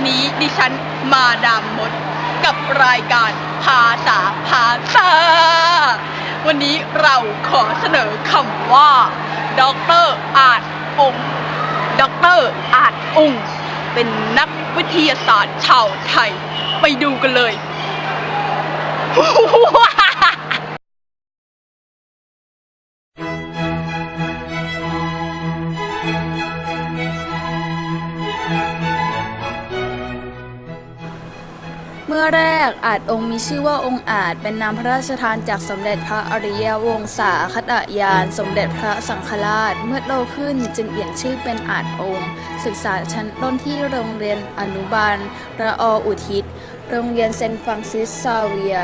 วันนี้ดิฉันมาดามมดกับรายการภาษาภาษา วันนี้เราขอเสนอคำว่าด็อกเตอร์อาจองด็อกเตอร์อาจองเป็นนักวิทยาศาสตร์ชาวไทย ไปดูกันเลย แรกอาจองค์มีชื่อว่าองค์อาจเป็นนามพระราชทานจากสมเด็จพระอริยวงศาคตยาน สมเด็จพระสังฆราชเมื่อโตขึ้นจึงเปลี่ยนชื่อเป็นอาจองค์ ศึกษาชั้นต้นที่โรงเรียนอนุบาลระออุทิศ โรงเรียนเซนต์ฟรังซิสซาเวีย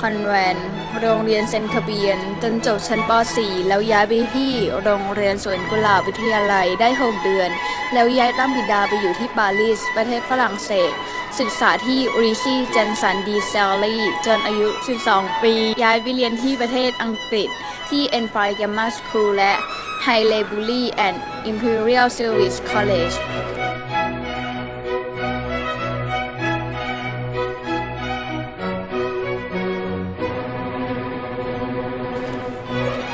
คอนแวน โรงเรียนเซนต์คาเบียน จนจบชั้นป .4 แล้วย้ายไปที่โรงเรียนสวนกุหลาบวิทยาลัยได้ 6 เดือน แล้วย้ายตั้งบิดาไปอยู่ที่ปารีส ประเทศฝรั่งเศส ศึกษาที่รีซี่เจนสันดีเซลลี่จนอายุ 12 ปี ย้ายไปเรียนที่ประเทศอังกฤษ ที่ e n f i r e Grammar School และ h i l e b u r y and Imperial Service College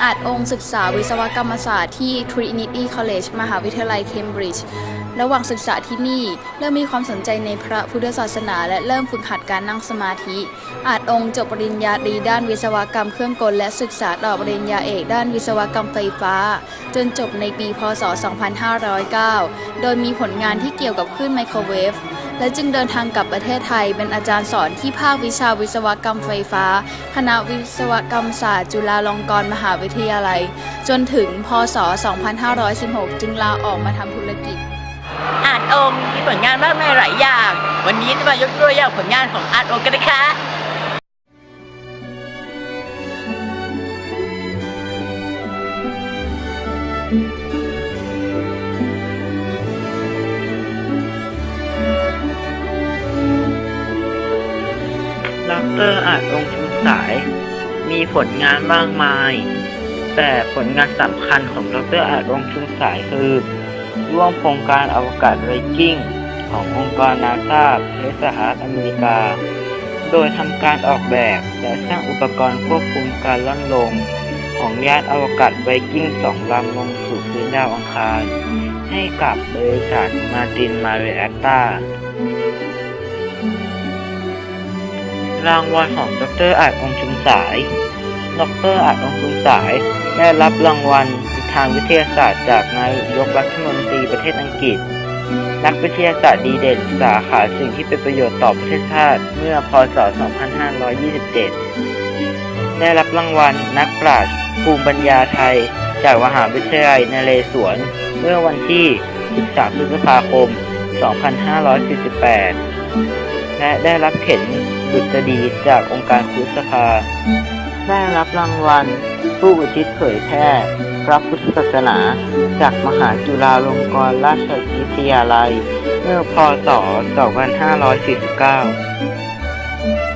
อาจองค์ศึกษาวิศวกรรมศาสตร์ที่ Trinity College มหาวิทยาลัยเคมบริดจ์ระหว่างศึกษาที่นี่ เริ่มมีความสนใจในพระพุทธศาสนา และเริ่มฝึกหัดการนั่งสมาธิ อาจองค์จบปริญญาตรีด้านวิศวกรรมเครื่องกล และศึกษาต่อปริญญาเอกด้านวิศวกรรมไฟฟ้า จนจบในปี พศ 2509 โดยมีผลงานที่เกี่ยวกับคลื่นไมโครเวฟ และจึงเดินทางกลับประเทศไทย เป็นอาจารย์สอนที่ภาควิชาวิศวกรรมไฟฟ้า คณะวิศวกรรมศาสตร์ จุฬาลงกรณ์มหาวิทยาลัย จนถึงพศ 2516 จึงลาออกมาทำธุรกิจ อาร์ตองมีผลงานมากมายหลายอย่าง วันนี้จะมายกตัวอย่างผลงานของอาร์ตองค์กันนะคะ ดรอาจองค์ชุมสาย มีผลงานมากมาย แต่ผลงานสำคัญของดรอาจองค์ชุมสายคือ ร่วมโครงการอวกาศไวกิ้งขององค์กรนาซาประเทศสหรัฐอเมริกา โดยทำการออกแบบและสร้างอุปกรณ์ควบคุมการล่อนลง ของยานอวกาศไวกิ้งสองลำลงสู่พื้นดาวอังคาร ให้กับบริษัทมาตินมาเรแอตตา รางวัลของดรอาจองชุมสาย ดรอาจองชุมสาย ได้รับรางวัลทางวิทยาศาสตร์จากนายกรัฐมนตรีประเทศอังกฤษ นักวิทยาศาสตร์ดีเด่นสาขาสิ่งที่เป็นประโยชน์ต่อประเทศชาติเมื่อพศ 2527 ได้รับรางวัลนักปราชญ์ภูมิปัญญาไทย จากมหาวิทยาลัยนเรศวร เมื่อวันที่ 13 พฤษภาคม 2548 และได้รับเข็น ดุษฎีจากองค์การครุสภาได้รับรางวัล ผู้อุทิศเผยแพร่พระพุทธศาสนา จากมหาจุฬาลงกรณราชวิทยาลัย เมื่อพศ 2549